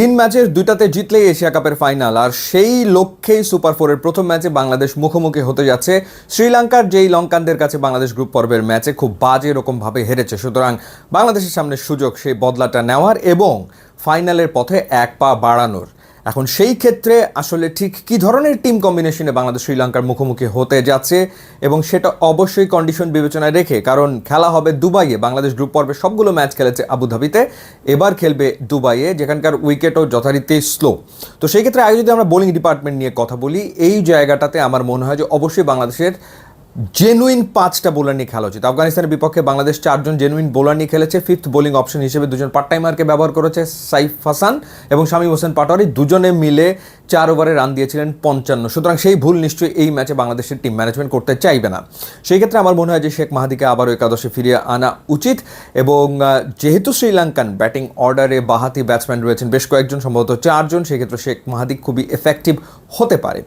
তিন ম্যাচের দুইটাতে জিতলেই এশিয়া কাপের ফাইনাল। আর সেই লক্ষ্যেই সুপার ফোরের প্রথম ম্যাচে বাংলাদেশ মুখোমুখি হতে যাচ্ছে। শ্রীলঙ্কার যেই লঙ্কানদের কাছে বাংলাদেশ গ্রুপ পর্বের ম্যাচে খুব বাজে রকমভাবে হেরেছে। সুতরাং বাংলাদেশের সামনে সুযোগ সেই বদলাটা নেওয়ার এবং ফাইনালের পথে এক পা বাড়ানোর। এখন সেই ক্ষেত্রে আসলে ঠিক কি ধরনের টিম কম্বিনেশনে বাংলাদেশ শ্রীলঙ্কার মুখোমুখি হতে যাচ্ছে এবং সেটা অবশ্যই কন্ডিশন বিবেচনায় রেখে, কারণ খেলা হবে দুবাইয়ে, বাংলাদেশ গ্রুপ পর্বে সবগুলো ম্যাচ খেলেছে আবুধাবিতে, এবার খেলবে দুবাইয়ে, যেখানকার উইকেটও যথারীতি স্লো তো সেই ক্ষেত্রে আগে যদি আমরা বোলিং ডিপার্টমেন্ট নিয়ে কথা বলি, এই জায়গাটাতে আমার মনে হয় যে অবশ্যই বাংলাদেশের জেনুইন পাঁচটা বোলার নিয়ে খেলা উচিত। আফগানিস্তানের বিপক্ষে বাংলাদেশ চারজন জেনুইন বোলার নিয়ে খেলেছে। ফিফথ বোলিং অপশন হিসেবে দুজন পার্ট টাইমারকে ব্যবহার করেছে সাইফ হাসান এবং শামীম হোসেন পাটোয়ারি। দুজনে মিলে চার ওভারে রান দিয়েছিলেন পঞ্চান্ন। সুতরাং সেই ভুল নিশ্চয়ই এই ম্যাচে বাংলাদেশের টিম ম্যানেজমেন্ট করতে চাইবে না। সেই ক্ষেত্রে আমার মনে হয় যে শেখ মাহাদিকে আবারও একাদশে ফিরিয়ে আনা উচিত এবং যেহেতু শ্রীলঙ্কান ব্যাটিং অর্ডারে বাহাতি ব্যাটসম্যান রয়েছেন বেশ কয়েকজন, সম্ভবত চারজন সেক্ষেত্রে শেখ মাহাদি খুবই এফেক্টিভ হতে পারে।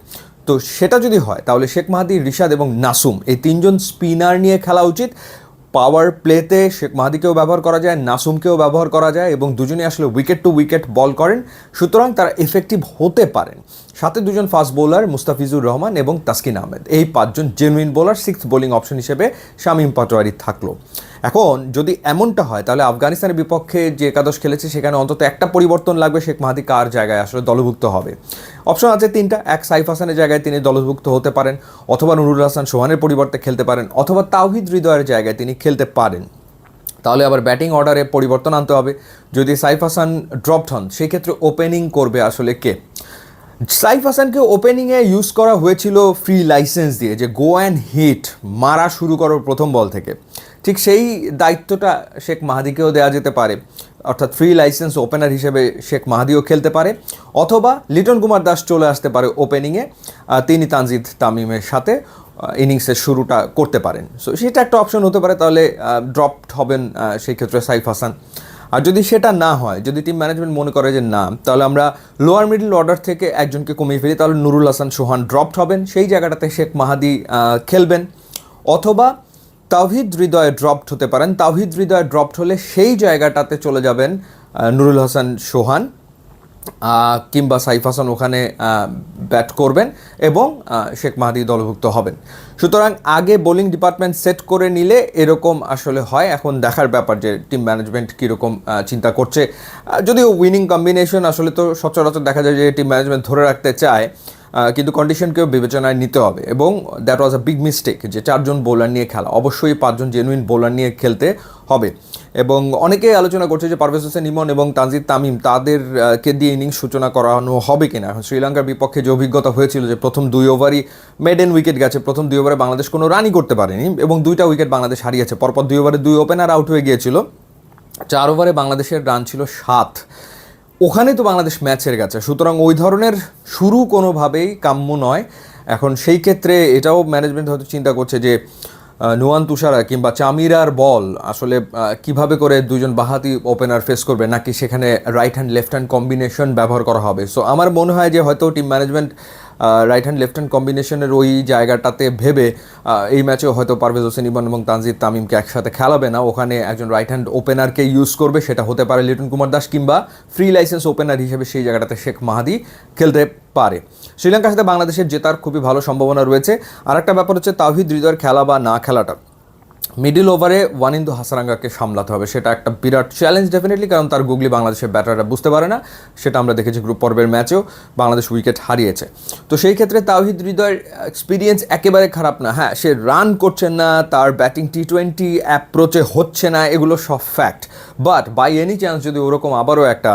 তো সেটা যদি হয়, তাহলে শেখ মাহাদি, রিশাদ এবং নাসুম, এই তিনজন স্পিনার নিয়ে খেলা উচিত। পাওয়ার প্লেতে শেখ মাহাদিকেও ব্যবহার করা যায়, নাসুমকেও ব্যবহার করা যায় এবং দুজনে আসলে উইকেট টু উইকেট বল করেন। সুতরাং তারা এফেক্টিভ হতে পারেন। সাথে দুজন ফাস্ট বোলার মুস্তাফিজুর রহমান এবং তাসকিন আহমেদ। এই পাঁচজন genuine bowler six bowling option হিসেবে শামীম পাটোয়ারি থাকল। এখন যদি এমনটা হয়, তাহলে আফগানিস্তানের বিপক্ষে যে একাদশ খেলেছে, সেখানে অন্তত একটা পরিবর্তন লাগবে শেখ মাহাদি কার জায়গায় আসলে দলভুক্ত হবে? অপশন আছে তিনটা, এক সাইফ হাসানের জায়গায় তিনি দলভুক্ত হতে পারেন, অথবা নুরুল হাসান সোহানের পরিবর্তে খেলতে পারেন, অথবা তাওহিদ হৃদয়ের জায়গায় তিনি খেলতে পারেন। তাহলে আবার ব্যাটিং অর্ডারে পরিবর্তন আনতে হবে। যদি সাইফ হাসান ড্রপড হন, সেক্ষেত্রে ওপেনিং করবে আসলে কে? সাইফ হাসানকে ওপেনিংয়ে ইউজ করা হয়েছিল ফ্রি লাইসেন্স দিয়ে, যে গো অ্যান্ড হিট মারা শুরু করো প্রথম বল থেকে। ঠিক সেই দায়িত্বটা শেখ মাহাদিকেও দেওয়া যেতে পারে। অর্থাৎ ফ্রি লাইসেন্স ওপেনার হিসেবে শেখ মাহাদিও খেলতে পারে। অথবা লিটন কুমার দাস চলে আসতে পারে ওপেনিংয়ে তিনি তানজিদ তামিমের সাথে ইনিংসের শুরুটা করতে পারেন। সো সেটা একটা অপশন হতে পারে, তাহলে ড্রপড হবেন সেই ক্ষেত্রে সাইফ হাসান। আর যদি সেটা না হয়, যদি টিম ম্যানেজমেন্ট মনে করে যে না, তাহলে আমরা লোয়ার মিডল অর্ডার থেকে একজনকে কমিয়ে ফেলি, তাহলে নুরুল হাসান, সোহান ড্রপড হবেন। সেই জায়গাটাতে শেখ মাহাদি খেলবেন। অথবা তাওহিদ হৃদয়ে ড্রপড হতে পারেন। তাওহিদ হৃদয়ে ড্রপড হলে সেই জায়গাটাতে চলে যাবেন নুরুল হাসান সোহান কিংবা সাইফ হাসান ওখানে ব্যাট করবেন এবং শেখ মাহাদি দলভুক্ত হবেন। সুতরাং আগে বোলিং ডিপার্টমেন্ট সেট করে নিলে এরকম আসলে হয়। এখন দেখার ব্যাপার যে টিম ম্যানেজমেন্ট কীরকম চিন্তা করছে। যদিও উইনিং কম্বিনেশন আসলে তো সচরাচর দেখা যায় যে টিম ম্যানেজমেন্ট ধরে রাখতে চায়। কিন্তু কন্ডিশনকেও বিবেচনায় নিতে হবে। এবং that was a big mistake যে চারজন বোলার নিয়ে খেলা। অবশ্যই পাঁচজন জেনুইন বোলার নিয়ে খেলতে হবে। এবং অনেকে আলোচনা করছে যে পারভেজ হোসেন ইমন এবং তানজিদ তামিম তাদেরকে দিয়ে ইনিংস সূচনা করানো হবে কিনা? শ্রীলঙ্কার বিপক্ষে যে অভিজ্ঞতা হয়েছিল যে প্রথম দুই ওভারই মেডেন উইকেট গেছে, প্রথম দুই ওভারে বাংলাদেশ কোনো রানই করতে পারেনি এবং দুইটা উইকেট বাংলাদেশ হারিয়েছে। পরপর দুই ওভারে দুই ওপেনার আউট হয়ে গিয়েছিল। চার ওভারে বাংলাদেশের রান ছিল সাত। ওখানে তো বাংলাদেশ ম্যাচের গেছে। সুতরাং ওই ধরনের শুরু কোনোভাবেই কাম্য নয়। এখন সেই ক্ষেত্রে এটাও ম্যানেজমেন্ট হয়তো চিন্তা করছে যে নুয়ান তুষারা কিংবা চামিরার বল আসলে কীভাবে করে দুজন বাহাতি ওপেনার ফেস করবে, নাকি সেখানে right hand left hand combination ব্যবহার করা হবে? সো আমার মনে হয় যে হয়তো team management right hand left hand কম্বিনেশনের ওই জায়গাটাতে ভেবে এই ম্যাচে হয়তো পারভেজ হোসেন ইমন এবং তানজিদ তামিমকে একসাথে খেলাবে না। ওখানে একজন রাইট হ্যান্ড ওপেনারকে ইউজ করবে, সেটা হতে পারে লিটন কুমার দাস কিংবা ফ্রি লাইসেন্স ওপেনার হিসেবে সেই জায়গাটাতে শেখ মাহাদি খেলতে পারে। শ্রীলঙ্কার সাথে বাংলাদেশের জেতার খুবই ভালো সম্ভাবনা রয়েছে। আর একটা ব্যাপার হচ্ছে তাহিদ হৃদয়ের খেলা বা না খেলাটা। মিডিল ওভারে ওয়ানিন্দু হাসারাঙ্গাকে সামলাতে হবে। সেটা একটা বিরাট চ্যালেঞ্জ ডেফিনেটলি কারণ তার গুগলি বাংলাদেশের ব্যাটাররা বুঝতে পারে না। সেটা আমরা দেখেছি গ্রুপ পর্বের ম্যাচেও বাংলাদেশ উইকেট হারিয়েছে। তো সেই ক্ষেত্রে তাওহিদ হৃদয়ের এক্সপিরিয়েন্স একেবারে খারাপ না। হ্যাঁ সে রান করছে না, তার ব্যাটিং টি টোয়েন্টি অ্যাপ্রোচে হচ্ছে না, এগুলো সব fact but by any chance যদি ওরকম আবারও একটা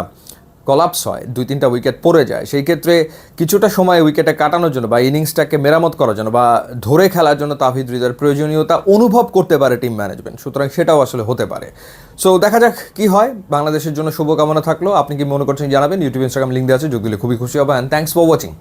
কলাপস হয়, দুই, তিনটা উইকেট পড়ে যায়। সেই ক্ষেত্রে কিছুটা সময় উইকেটে কাটানোর জন্য বা ইনিংসটাকে মেরামত করার জন্য বা ধরে খেলার জন্য তাহিদ হৃদয়ের প্রয়োজনীয়তা অনুভব করতে পারে টিম ম্যানেজমেন্ট সুতরাং সেটাও আসলে হতে পারে। সো দেখা যাক কি হয়। বাংলাদেশের জন্য শুভকামনা থাকল। আপনি কি মনে করছেন জানাবেন? ইউটিউব ইনস্টাগ্রাম লিঙ্ক দেওয়া আছে, যোগ দিলে খুবই খুশি হবে। And thanks for watching